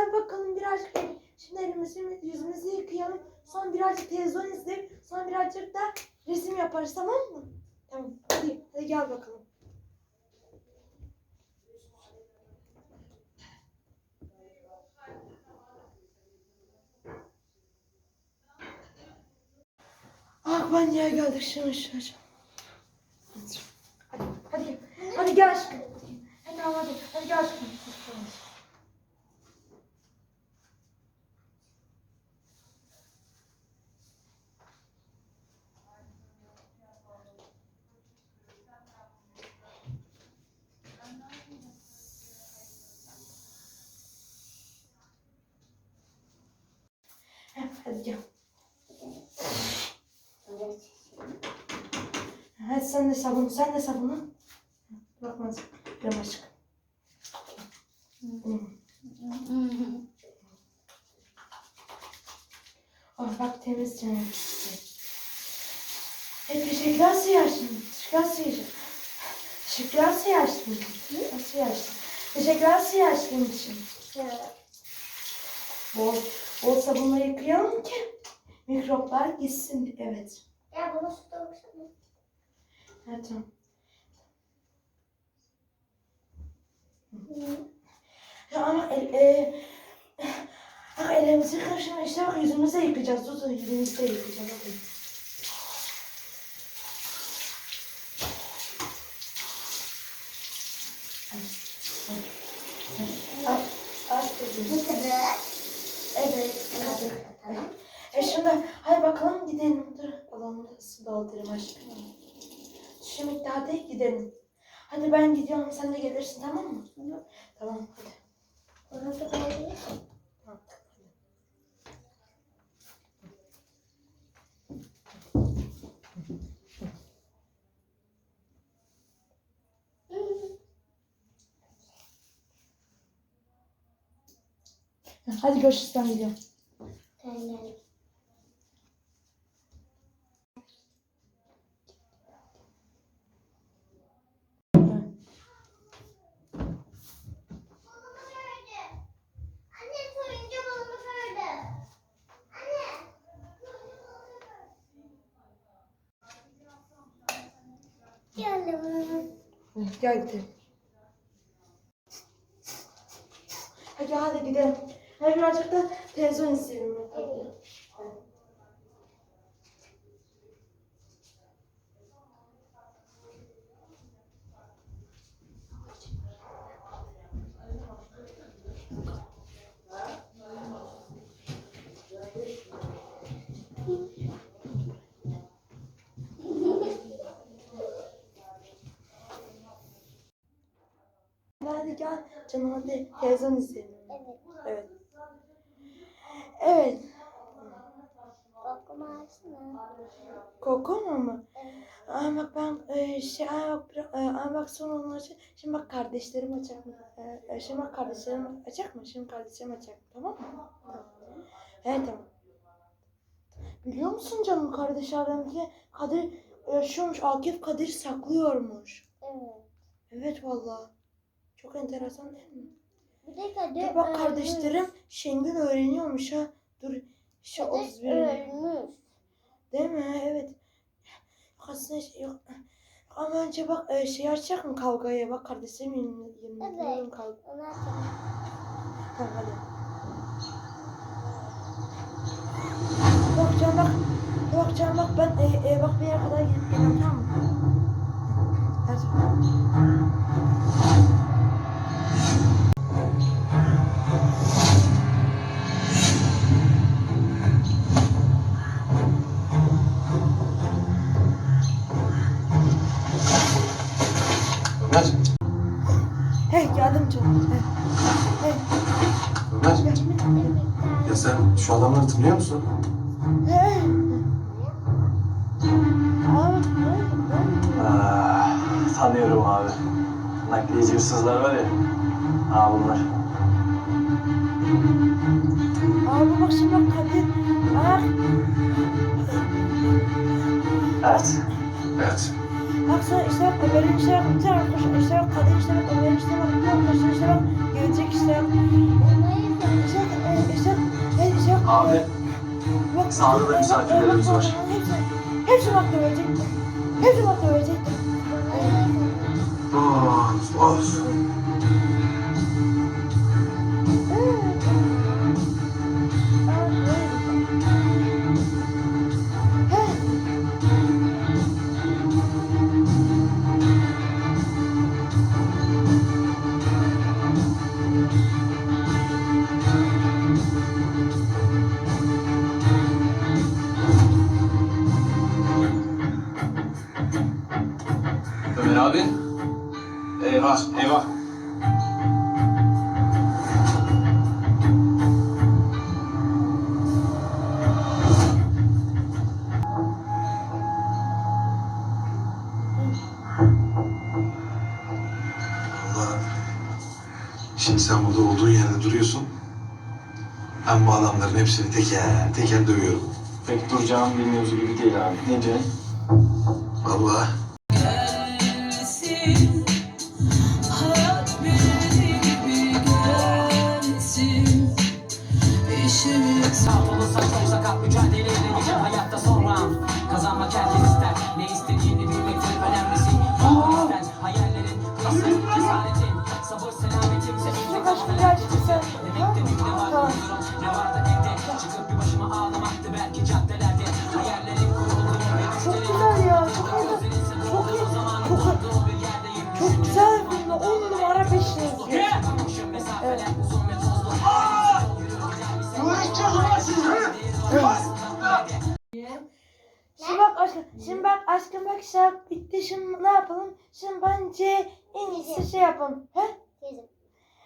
hadi bakalım birazcık. Şimdi elimizi yüzümüzü yıkayalım. Sonra birazcık televizyon izleyip sonra birazcık da resim yaparız tamam mı? Tamam. Hadi, hadi gel bakalım. Ah ben niye geldik şimdi şuraya. Hadi, hadi, hadi gel aşkım. Hadi, hadi, hadi gel aşkım. Hadi gel. Hadi sen de sabun, sen de sabunu. Bakmaz. Krem aşkım. Hmm. Oh bak temiz canım. E teşekkürler siyarsın. Teşekkürler siyarsın. Teşekkürler. Nasıl yarsın? Teşekkürler siyarsın için. Bol, bol sabunla yıkayalım ki mikroplar gitsin. Evet. Ya bunu su döksene. Evet tamam. Ya ama el, e, bak elimizi yıkayalım işte bak yüzümüzü de yıkayacağız. Dur dur yüzümüzü de yıkayacağız. Bakın. Aç, aç Bu kızım. kadar. Evet, evet. Tamam. E şimdi hadi bakalım gidelim. Dur balonu su aşkım. Şu miktarda gidelim. Hadi ben gidiyorum sen de gelirsin tamam mı? Tamam hadi. Bunu da böyle. Tamam. Hadi görüşürüz ben gidiyorum. Sen Geldim. Gel gidelim. Hadi hadi gidelim. Hadi birazcık da televizyon izleyelim. Evet. Hadi gel canım hadi televizyon izleyelim. Evet. Evet. Evet. Okuma açsana. Kokon mu? Evet. Aa bak ben e, şey aa bak, bir- e, aa bak son onu açayım. Şimdi bak kardeşlerim açacak mı? E, e, şimdi bak kardeşlerim açacak mı? Şimdi kardeşlerim açacak tamam mı? Tamam. Evet tamam. Biliyor musun canım kardeş aramızda Kadir yaşıyormuş. Akif Kadir saklıyormuş. Evet. Evet vallahi. Çok enteresan değil mi? Bir de Kadir Dur bak kardeşlerim Şengül öğreniyormuş ha. Dur. Şu 31. ölmüş. Değil mi? Evet. Aslında şey yok. Ama önce bak e, şey açacak mı kavgaya? Bak kardeşlerim yemin Evet. kavga. Açalım. Tamam hadi. Bak can bak. Bak can bak ben e, e, bak bir yere kadar gidip geliyorum tamam mı? Hadi. Ömer, şu adamları tanıyor musun? Hey, Ah, tanıyorum abi. Nakliyeci hırsızlar var ya. Ha bunlar. Abi bak şimdi bak Kadir. Bak. Evet. Evet. Bak sen işte bak Ömer'in işte bak bir tane arkadaş işte bak Kadir işte bak Ömer'in işte bak bir tane arkadaş işte bak gelecek işte bak. İşte e, işte e, işte bak. Abi. bak, Sağda da misafirlerimiz var. Hepsi, hepsi bak dövecek. Hepsi bak dövecek. Of of. Eyvah eyvah. Allah. Şimdi sen burada olduğun yerde duruyorsun. Ben bu adamların hepsini teker teker dövüyorum. Pek duracağım bir mevzu gibi değil abi. Nece? Vallahi. gelsin sakat mücadeleyle geçen hayatta sonra Kazanmak herkes ister. Ne istediğini bilmektir önemlisi. Yapmak ister hayallerin Hırsın, cesaretin Sabır, selametin Senin Kaç kaç sen. Demek de bir de var Ne vardı evde. Çıkıp bir başıma ağlamaktı belki caddelerde aşkım, şimdi bak aşkım bak şarkı bitti. Şimdi ne yapalım? Şimdi bence en iyisi şey yapalım. He?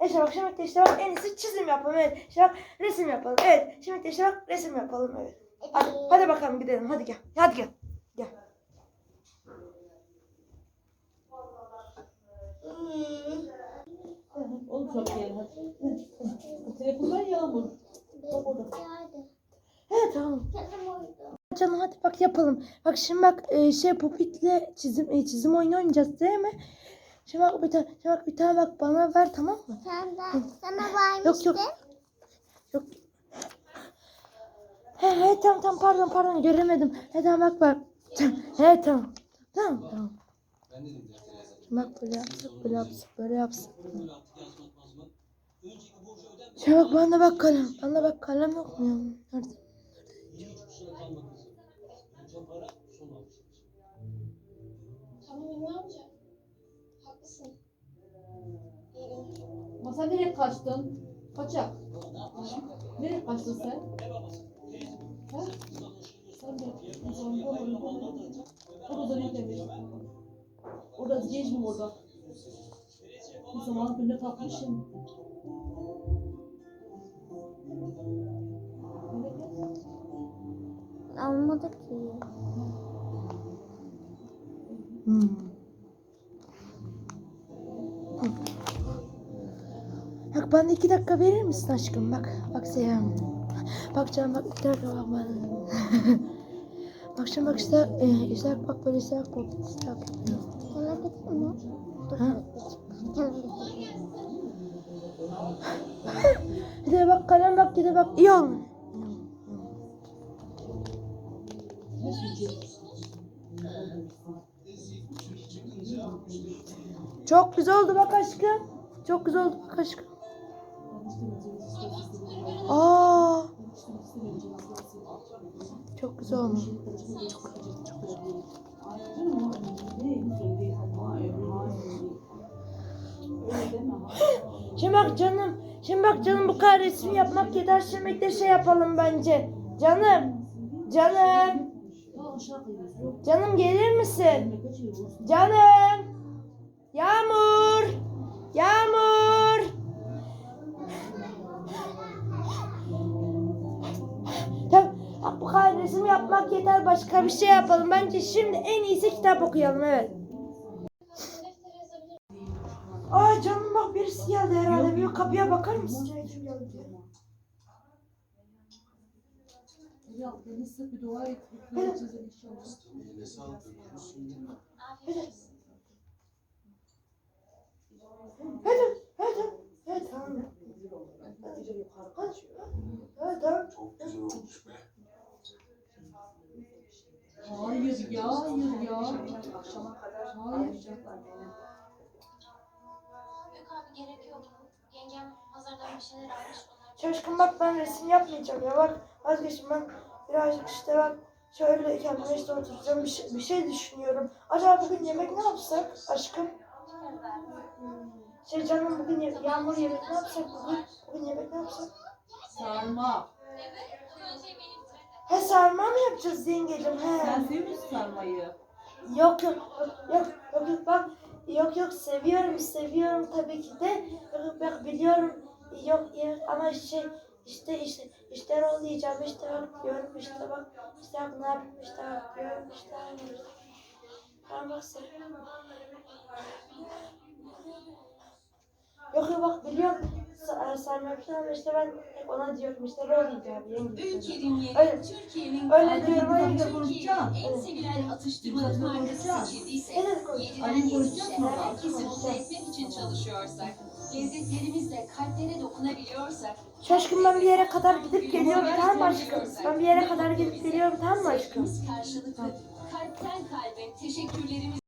E işte bak şimdi işte bak en iyisi çizim yapalım. Evet. Şimdi bak resim yapalım. Evet. Şimdi işte bak resim yapalım. Evet. Hadi, hadi bakalım gidelim. Hadi gel. Hadi gel. Gel. Oğlum çok iyi Telefondan yağmur Evet tamam. Canım hadi bak yapalım. Bak şimdi bak e, şey pupitle çizim e, çizim oyunu oynayacağız değil mi? Şimdi bak bir tane, şimdi bak bir tane bak bana ver tamam mı? Sen de sana vermiştim. Yok yok. Yok. He he tamam tamam pardon pardon göremedim. He tamam bak bak. He tamam. Tamam tamam. Şimdi bak böyle yapsak böyle yapsak böyle yapsak. Şimdi bak bana bak kalem. Bana bak kalem yok mu ya? Nerede? Amca. Haklısın. Ama sen nereye kaçtın? Kaçak. Nereye kaçtın sen? Ha? Sen de orada. Ne demiş? Orada genç mi orada? Bir zaman günde takmışım. Almadı ki. Hmm. Bak bana iki dakika verir misin aşkım? Bak, bak Seyhan. Bak canım bak iki dakika bak bana. bak şimdi bak işte, e, işte bak böyle işte bak işte bak. Mi? Ha? Sana bitti. Bir de bak kalem bak bir de bak iyi. Ne söyleyeceksin? Çok güzel oldu bak aşkım. Çok güzel oldu bak aşkım. Aa, çok güzel olmuş. Çok çok güzel. Şimdi bak canım, şimdi bak canım bu kadar resim yapmak yeter. Şimdi de şey yapalım bence. Canım, canım, canım gelir misin? Canım, Yağmur, Yağmur. Tamam, bak bu kadar resim yapmak yeter. Başka bir şey yapalım. Bence şimdi en iyisi kitap okuyalım evet. Ay canım bak birisi geldi herhalde. Yok, Bir yok. kapıya bakar mısın? Ya, kim geldi diye. Ya Deniz bir dua et. Evet. İnşallah. Hadi, hadi. Evet tamam. Hadi, hadi. Çok güzel olmuş be. Hayır ya, hayır ya. Hayır. Yok abi gerek yok. Yengem pazardan bir şeyler almış. Şaşkın bak ben resim yapmayacağım ya bak vazgeçtim ben birazcık işte bak şöyle kendime işte oturacağım bir şey, bir şey düşünüyorum. Acaba bugün yemek ne yapsak aşkım? Şey canım bugün ye- yağmur yemek ne yapsak bugün? Bugün yemek ne yapsak? Sarma. He sarma mı yapacağız yengecim he? Sen seviyor musun sarmayı? Yok yok yok yok yok bak yok yok seviyorum seviyorum tabii ki de yok yok bak biliyorum yok yok ama şey işte işte işte rol diyeceğim işte bak diyorum işte bak işte bak ne yapayım işte bak diyorum işte bak. Ben bak seviyorum. Yok yok bak biliyorum ama işte ben hep ona diyorum işte diyeceğim yenge. Ülkenin yeri, Türkiye'nin öyle diyorum, öyle konuşacağım. en sevilen atıştırmalık markası seçildiyse, yiyişle mı? herkesi mutlu etmek için çalışıyorsak, lezzetlerimizle kalplere dokunabiliyorsak, Şaşkın ben bir yere kadar gidip geliyorum tamam mı aşkım? Ben bir yere kadar gidip geliyorum tamım mı aşkım? karşılıklı kalpten kalbe teşekkürlerimizi